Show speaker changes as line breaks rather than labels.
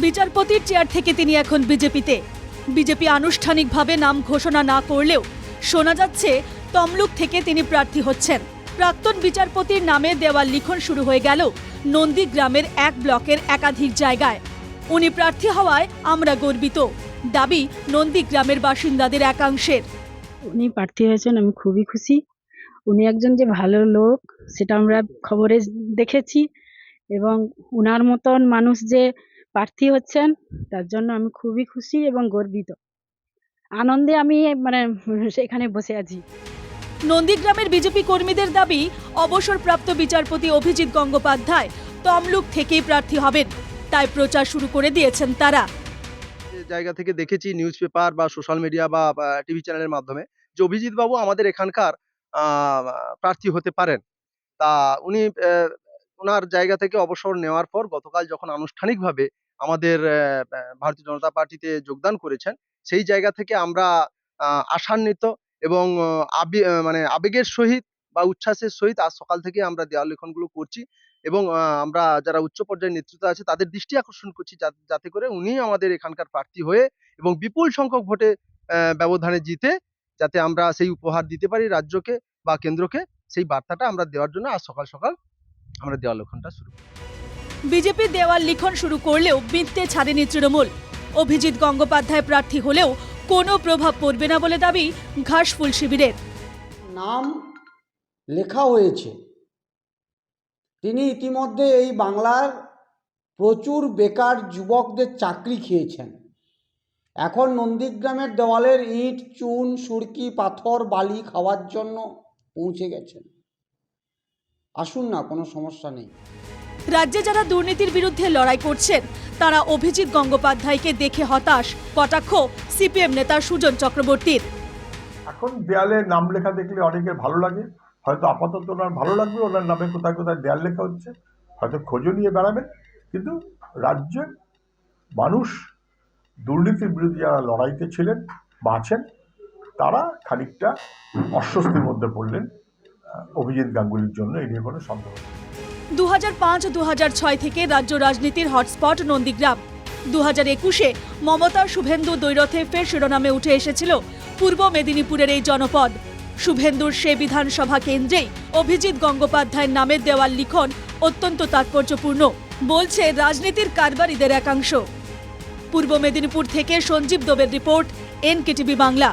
বিচারপতির চেয়ার থেকে তিনি এখন বিজেপিতে। বিজেপি আনুষ্ঠানিকভাবে নাম ঘোষণা না করলেও শোনা যাচ্ছে, তমলুক থেকে তিনি প্রার্থী হচ্ছেন। প্রাক্তন বিচারপতির নামে দেওয়াল লিখন শুরু হয়ে গেল নন্দীগ্রামের এক ব্লকের একাধিক জায়গায়। উনি প্রার্থী হওয়ায় আমরা গর্বিত। দাবি নন্দীগ্রামের বাসিন্দাদের একাংশের।
উনি প্রার্থী হয়েছেন, আমি খুবই খুশি। উনি একজন যে ভালো লোক, সেটা আমরা খবরে দেখেছি। এবং উনার মতন মানুষ যে প্রার্থী হচ্ছেন তার জন্য আমি খুবই খুশি এবং গর্বিত। আনন্দে আমি মানে সেখানে বসে আছি।
নন্দীগ্রামের বিজেপি কর্মীদের দাবি অবসরপ্রাপ্ত বিচারপতি অভিজিৎ গঙ্গোপাধ্যায় তমলুক থেকেই প্রার্থী হবেন। তাই প্রচার শুরু করে দিয়েছেন তারা।
জায়গা থেকে দেখেছি নিউজ পেপার বা সোশ্যাল মিডিয়া বা টিভি চ্যানেলের মাধ্যমে যে অভিজিৎ বাবু আমাদের এখানকার প্রার্থী হতে পারেন। তা উনি ওনার জায়গা থেকে অবসর নেওয়ার পর গতকাল যখন আনুষ্ঠানিকভাবে আমাদের ভারতীয় জনতা পার্টিতে যোগদান করেছেন সেই জায়গা থেকে আমরা আশান্বিত এবং আবে- মানে আবেগের সহিত বা উচ্ছ্বাসের সহিত আজ সকাল থেকে আমরা দেওয়াল লিখনগুলো করছি এবং আমরা যারা উচ্চ পর্যায়ের নেতৃত্ব আছে তাদের দৃষ্টি আকর্ষণ করছি যাতে করে উনি আমাদের এখানকার প্রার্থী হয়ে এবং বিপুল সংখ্যক ভোটে ব্যবধানে জিতে যাতে আমরা সেই উপহার দিতে পারি রাজ্যকে বা কেন্দ্রকে, সেই বার্তাটা আমরা দেওয়ার জন্য আজ সকাল সকাল আমরা দেওয়াল লিখনটা শুরু করি।
বিজেপি দেওয়াল লিখন শুরু করলেও বিনতে ছাড়েনি তৃণমূল। অভিজিৎ গঙ্গোপাধ্যায় প্রার্থী হলেও কোনো প্রভাব পড়বে না বলে দাবি ঘাসফুল শিবিরের।
নাম লেখা হয়েছে। তিনি ইতিমধ্যে এই বাংলার প্রচুর বেকার যুবকদের চাকরি খেয়েছেন। এখন নন্দীগ্রামের দেওয়ালের ইট, চুন, সুরকি, পাথর, বালি খাওয়ার জন্য পৌঁছে গেছেন। আসুন না, কোনো সমস্যা নেই।
রাজ্যে যারা দুর্নীতির বিরুদ্ধে লড়াই করছেন, তারা অভিজিৎ গঙ্গোপাধ্যায়কে দেখে হতাশ। কটাক্ষ সিপিএম নেতা সুজন চক্রবর্তীর।
এখন দেয়ালে নাম লেখা দেখলে অনেকের ভালো লাগে। হয়তো আপাতত ওনার ভালো লাগবে, ওনার নামে কোথায় কোথায় দেয়াল লেখা হচ্ছে। হয়তো খোঁজও নিয়ে বেড়াবেন। কিন্তু রাজ্যে মানুষ, দুর্নীতির বিরুদ্ধে যারা লড়াইতে ছিলেন বা আছেন তারা খানিকটা অস্বস্তির মধ্যে পড়লেন অভিজিৎ গাঙ্গুলির জন্য। এই নিয়ে কোনো সন্দেহ নেই।
দু হাজার পাঁচ দু ছয় থেকে রাজ্য রাজনীতির হটস্পট নন্দীগ্রাম। দু হাজার একুশে মমতা, শুভেন্দু, দ্বৈরথে ফের শিরোনামে উঠে এসেছিল পূর্ব মেদিনীপুরের এই জনপদ। শুভেন্দুর সে বিধানসভা কেন্দ্রেই অভিজিৎ গঙ্গোপাধ্যায়ের নামের দেওয়াল লিখন অত্যন্ত তাৎপর্যপূর্ণ, বলছে রাজনীতির কারবারিদের একাংশ। পূর্ব মেদিনীপুর থেকে সঞ্জীব দোবের রিপোর্ট, এনকেটিভি বাংলা।